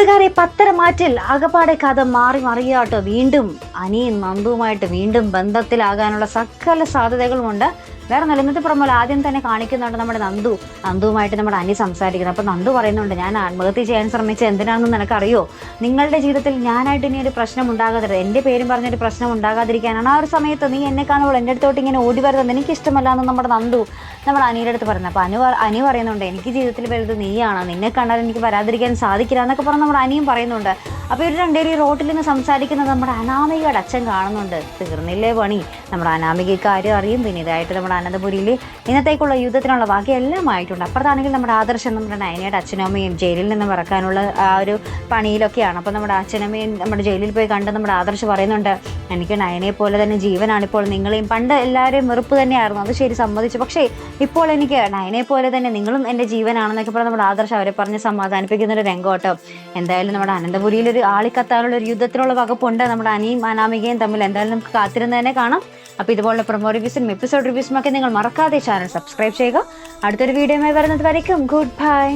കൂട്ടുകാരെ പത്തരമാറ്റിൽ അകപ്പാടെ കഥ മാറി മറിയാട്ടോ. വീണ്ടും അനിയും നന്ദുവുമായിട്ട് വീണ്ടും ബന്ധത്തിലാകാനുള്ള സകല സാധ്യതകളുമുണ്ട്. വേറെ നല്ല ഇന്നത്തെ പ്രമോൽ ആദ്യം തന്നെ കാണിക്കുന്നുണ്ട് നമ്മുടെ നന്ദു. നന്ദുവുമായിട്ട് നമ്മുടെ അനി സംസാരിക്കുന്നത്. അപ്പൊ നന്ദു പറയുന്നുണ്ട് ഞാൻ ആത്മഹത്യ ചെയ്യാൻ ശ്രമിച്ച എന്തിനാണെന്ന് നിനക്കറിയോ? നിങ്ങളുടെ ജീവിതത്തിൽ ഞാനായിട്ട് ഇനി ഒരു പ്രശ്നം ഉണ്ടാകാതിരുത് എന്റെ പേരും പറഞ്ഞൊരു പ്രശ്നം ഉണ്ടാകാതിരിക്കാനാണ്. ആ ഒരു സമയത്ത് നീ എന്നെ കാണുമ്പോൾ എന്റെ അടുത്തോട്ട് ഇങ്ങനെ ഓടി വരുന്നത് എനിക്ക് ഇഷ്ടമല്ല എന്ന് നമ്മുടെ നന്ദു നമ്മുടെ അനിയുടെ അടുത്ത് പറയുന്നത് അപ്പോൾ അനു അനി പറയുന്നുണ്ട് എനിക്ക് ജീവിതത്തിൽ വലുത് നീയാണ്. നിന്നെ കണ്ടാൽ എനിക്ക് വരാതിരിക്കാൻ സാധിക്കില്ല എന്നൊക്കെ പറഞ്ഞ് നമ്മുടെ അനിയും പറയുന്നുണ്ട്. അപ്പോൾ ഇവർ രണ്ടുപേരും ഈ റോട്ടിൽ നിന്ന് സംസാരിക്കുന്നത് നമ്മുടെ അനാമികയുടെ അച്ഛൻ കാണുന്നുണ്ട്. തീർന്നില്ലേ പണി? നമ്മുടെ അനാമിക കാര്യം അറിയും. പിന്നെ ഇതായിട്ട് നമ്മുടെ അനന്തപുരിയിൽ ഇന്നത്തേക്കുള്ള യുദ്ധത്തിനുള്ള ബാക്കി എല്ലാം ആയിട്ടുണ്ട്. അപ്പുറത്താണെങ്കിൽ നമ്മുടെ ആദർശം നമ്മുടെ നയനയുടെ അച്ഛനും അമ്മയും ജയിലിൽ നിന്ന് പറക്കാനുള്ള ആ ഒരു പണിയിലൊക്കെയാണ്. അപ്പോൾ നമ്മുടെ അച്ഛനമ്മയും നമ്മുടെ ജയിലിൽ പോയി കണ്ട് നമ്മുടെ ആദർശ് പറയുന്നുണ്ട് എനിക്ക് നയനെ പോലെ തന്നെ ജീവനാണ് ഇപ്പോൾ. നിങ്ങളെയും പണ്ട് എല്ലാവരെയും വെറുപ്പ് തന്നെയായിരുന്നു. അത് ശരി സമ്മതിച്ചു. പക്ഷേ ഇപ്പോൾ എനിക്ക് നയനെ പോലെ തന്നെ നിങ്ങളും എന്റെ ജീവനാണെന്നൊക്കെ പറഞ്ഞ് നമ്മുടെ ആദർശ് അവരെ പറഞ്ഞ് സമാധാനിപ്പിക്കുന്നൊരു രംഗോട്ടം എന്തായാലും നമ്മുടെ അനന്തപുരിയിൽ ഒരു ആളിക്കത്താനുള്ള ഒരു യുദ്ധത്തിനുള്ള വകുപ്പുണ്ട്. നമ്മുടെ അനിയും അനാമികയും തമ്മിൽ എന്തായാലും നമുക്ക് കാത്തിരുന്ന് തന്നെ കാണാം. അപ്പോൾ ഇതുപോലുള്ള പ്രൊമോ റിവ്യൂസും എപ്പിസോഡ് റിവ്യൂസും ഒക്കെ നിങ്ങൾ മറക്കാതെ ചാനൽ സബ്സ്ക്രൈബ് ചെയ്യുക. അടുത്തൊരു വീഡിയോയുമായി വരുന്നത് വരയ്ക്കും. Good bye